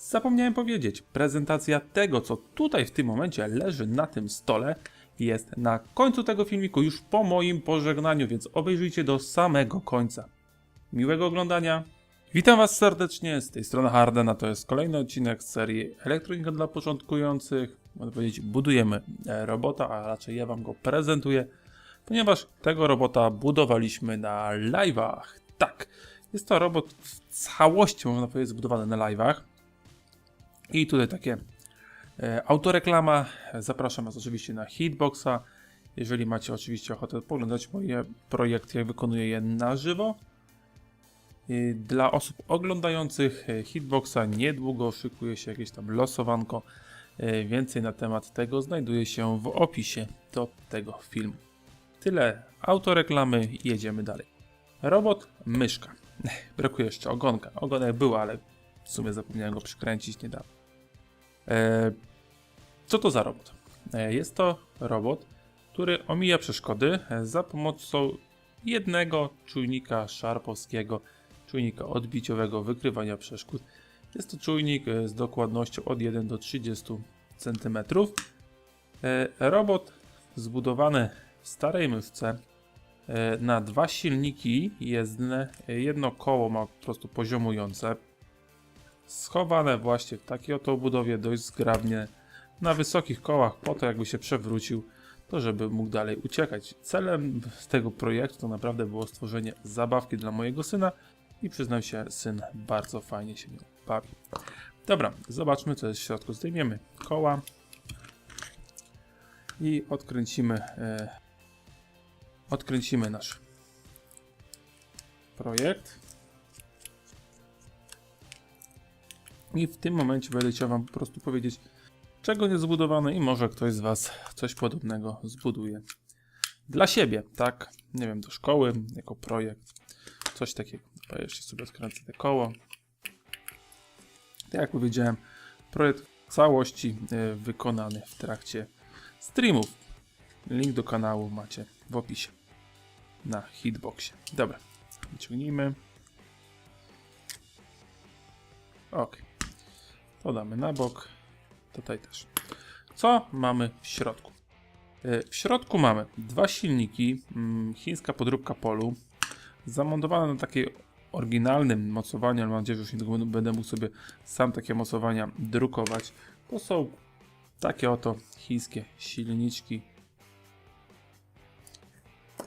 zapomniałem powiedzieć, prezentacja tego, co tutaj w tym momencie leży na tym stole, jest na końcu tego filmiku, już po moim pożegnaniu, więc obejrzyjcie do samego końca. Miłego oglądania. Witam Was serdecznie, z tej strony Harden, a to jest kolejny odcinek z serii Elektronika dla początkujących. Można powiedzieć, budujemy e, robota, a raczej ja Wam go prezentuję, ponieważ tego robota budowaliśmy na live'ach. Tak, jest to robot w całości, można powiedzieć, zbudowany na live'ach. I tutaj takie e, autoreklama. Zapraszam Was oczywiście na Hitboxa. Jeżeli macie oczywiście ochotę poglądać moje projekty, jak wykonuję je na żywo. Dla osób oglądających e, Hitboxa niedługo szykuje się jakieś tam losowanko. E, Więcej na temat tego znajduje się w opisie do tego filmu. Tyle autoreklamy jedziemy dalej. Robot myszka. Brakuje jeszcze ogonka. Ogonek był, ale w sumie zapomniałem go przykręcić niedawno. E, co to za robot? E, jest to robot, który omija przeszkody e, za pomocą jednego czujnika szarpowskiego, czujnika odbiciowego wykrywania przeszkód. Jest to czujnik z dokładnością od 1 do 30 cm. Robot zbudowany w starej myszce na dwa silniki jezdne. Jedno koło ma po prostu poziomujące, schowane właśnie w takiej oto budowie dość zgrabnie na wysokich kołach po to jakby się przewrócił to żeby mógł dalej uciekać. Celem tego projektu to naprawdę było stworzenie zabawki dla mojego syna i przyznam się, syn bardzo fajnie się nią bawi. Dobra, zobaczmy co jest w środku. Zdejmiemy koła i odkręcimy e, odkręcimy nasz projekt. I w tym momencie będę chciał Wam po prostu powiedzieć, czego nie zbudowane i może ktoś z Was coś podobnego zbuduje. Dla siebie, tak? Nie wiem, do szkoły, jako projekt, coś takiego. To jeszcze sobie odkręcę te koło. Tak jak powiedziałem, projekt w całości e, wykonany w trakcie streamów. Link do kanału macie w opisie na hitboxie. Dobra, wyciągnijmy. Ok. To damy na bok. Tutaj też. Co mamy w środku? E, W środku mamy dwa silniki, mm, chińska podróbka polu, zamontowane na takiej oryginalnym mocowaniu, ale mam nadzieję, że już niedługo będę mógł sobie sam takie mocowania drukować. To są takie oto chińskie silniczki.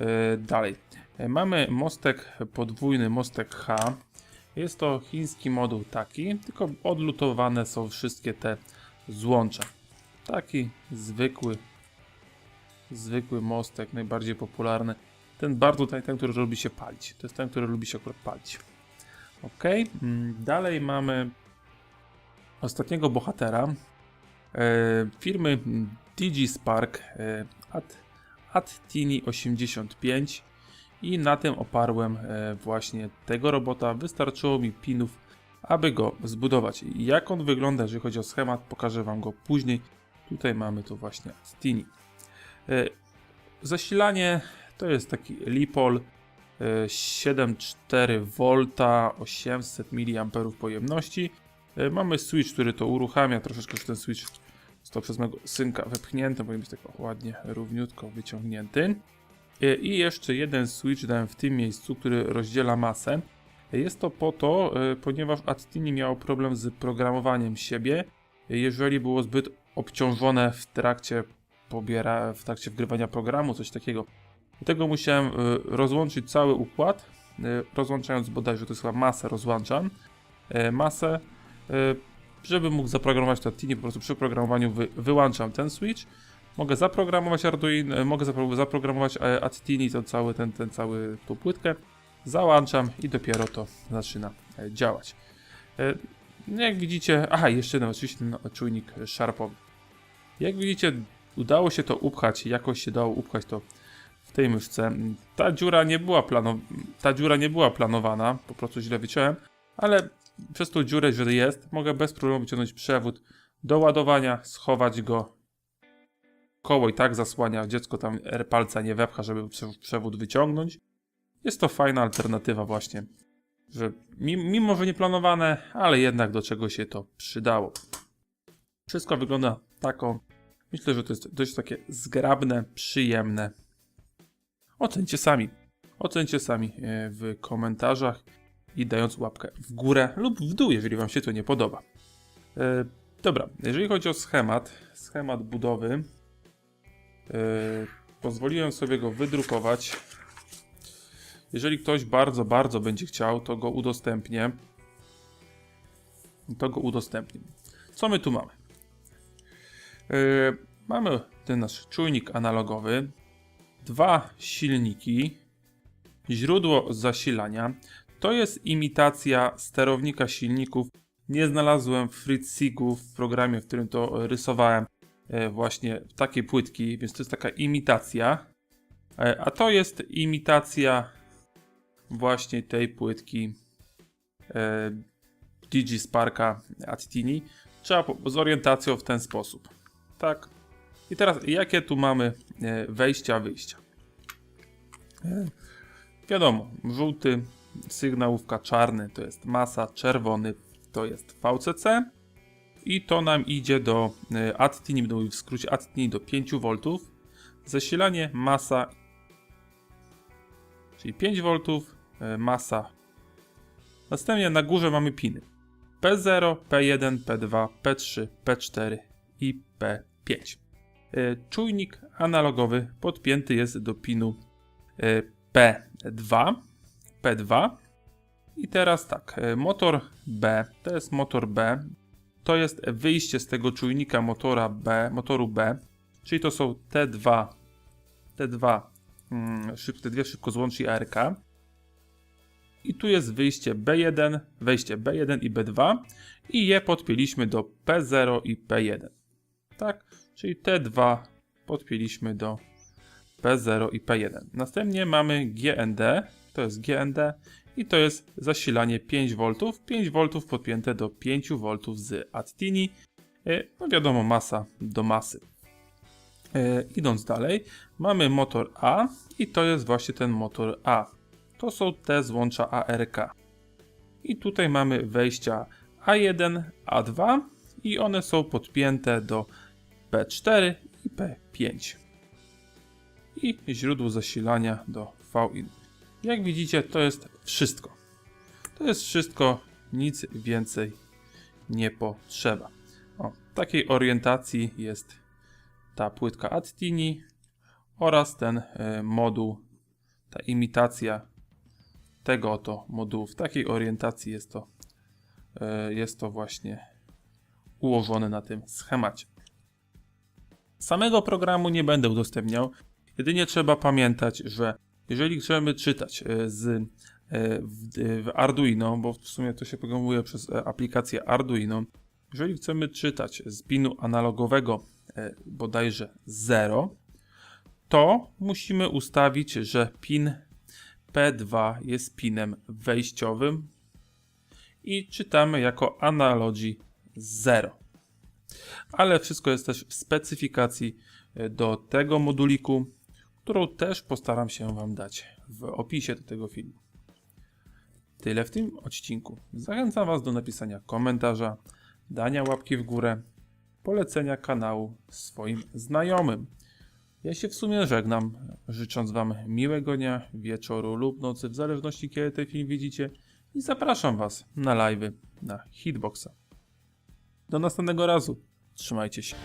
E, Dalej. E, Mamy mostek podwójny, mostek H. Jest to chiński moduł taki, tylko odlutowane są wszystkie te złącza. Taki zwykły, zwykły mostek, najbardziej popularny. Ten bardzo tutaj, ten, który lubi się palić. To jest ten, który lubi się akurat palić. Ok, mm, dalej mamy ostatniego bohatera e, firmy DigiSpark e, At, Attini 85 i na tym oparłem e, właśnie tego robota. Wystarczyło mi pinów, aby go zbudować. Jak on wygląda, jeżeli chodzi o schemat, pokażę Wam go później. Tutaj mamy to właśnie Attini. E, Zasilanie to jest taki Lipol e, 7,4 V 800 mA pojemności. E, Mamy switch, który to uruchamia. Troszeczkę ten switch został przez mojego synka wepchnięty, powinien być tak ładnie, równiutko wyciągnięty. E, I jeszcze jeden switch dałem w tym miejscu, który rozdziela masę. Jest to po to, e, ponieważ Attini miał problem z programowaniem siebie, jeżeli było zbyt obciążone w trakcie pobiera, w trakcie wgrywania programu, coś takiego. Dlatego musiałem e, rozłączyć cały układ, rozłączając bodajże to jest chyba masę rozłączam, masę, żeby mógł zaprogramować to Attini, po prostu przy programowaniu wy, wyłączam ten switch, mogę zaprogramować Arduino, e, mogę zapro, zaprogramować e, Attini, to cały ten, ten cały tą płytkę, załączam i dopiero to zaczyna e, działać. No jak widzicie, aha, jeszcze jeden oczywiście czujnik szarpowy. Jak widzicie, udało się to upchać, jakoś się dało upchać to w tej myszce. Ta dziura nie była, ta dziura nie była planowana, po prostu źle wyciąłem, ale przez tą dziurę, że jest, mogę bez problemu wyciągnąć przewód do ładowania, schować go. Koło i tak zasłania, dziecko tam palca nie wepcha, żeby prze- przewód wyciągnąć. Jest to fajna alternatywa właśnie że mi- mimo, że nieplanowane, ale jednak do czego się to przydało. Wszystko wygląda tako. Myślę, że to jest dość takie zgrabne, przyjemne. Ocencie sami. Ocencie sami e, w komentarzach i dając łapkę w górę lub w dół, jeżeli Wam się to nie podoba. E, dobra, jeżeli chodzi o schemat, schemat budowy, pozwoliłem sobie go wydrukować. Jeżeli ktoś bardzo, bardzo będzie chciał, to go udostępnię. To go udostępnię. Co my tu mamy? Yy, mamy ten nasz czujnik analogowy, dwa silniki, źródło zasilania. To jest imitacja sterownika silników. Nie znalazłem FreeSigu w programie, w którym to rysowałem e, właśnie takie płytki, więc to jest taka imitacja. E, A to jest imitacja właśnie tej płytki e, DigiSparka Attini. Trzeba z orientacją w ten sposób. Tak. I teraz jakie tu mamy e, wejścia, wyjścia? E, wiadomo, żółty sygnałówka, czarny to jest masa, czerwony to jest VCC i to nam idzie do e, Attini, będę mówił w skrócie Attini do 5 V. Zasilanie masa, czyli 5 V, e, masa. Następnie na górze mamy piny. P0, P1, P2, P3, P4 i P5. E, Czujnik analogowy podpięty jest do pinu e, P2. P2. I teraz tak, motor B, to jest motor B, to jest wyjście z tego czujnika motora B, motoru B, czyli to są te dwa, te dwa, mm, te dwie szybkozłączniki ARK. I tu jest wyjście B1, wejście B1 i B2 i je podpięliśmy do P0 i P1. Tak, czyli te dwa podpięliśmy do P0 i P1. Następnie mamy GND, to jest GND i to jest zasilanie 5V, 5V podpięte do 5V z Attini. E, No wiadomo, masa do masy. E, Idąc dalej, mamy motor A i to jest właśnie ten motor A. To są te złącza ARK. I tutaj mamy wejścia A1, A2 i one są podpięte do P4 i P5. I źródło zasilania do VIN. Jak widzicie, to jest wszystko. To jest wszystko, nic więcej nie potrzeba. O, takiej orientacji jest ta płytka Attini oraz ten e, moduł, ta imitacja tego oto modułu. W takiej orientacji jest to, e, jest to właśnie ułożone na tym schemacie. Samego programu nie będę udostępniał. Jedynie trzeba pamiętać, że jeżeli chcemy czytać e, z, e, w, w Arduino, bo w sumie to się programuje przez e, aplikację Arduino, jeżeli chcemy czytać z pinu analogowego bodajże 0, to musimy ustawić, że pin P2 jest pinem wejściowym i czytamy jako Analogy 0. Ale wszystko jest też w specyfikacji do tego moduliku, którą też postaram się Wam dać w opisie do tego filmu. Tyle w tym odcinku. Zachęcam Was do napisania komentarza, dania łapki w górę, polecenia kanału swoim znajomym. Ja się w sumie żegnam, życząc Wam miłego dnia, wieczoru lub nocy, w zależności kiedy ten film widzicie i zapraszam Was na live'y na Hitboxa. Do następnego razu. Trzymajcie się.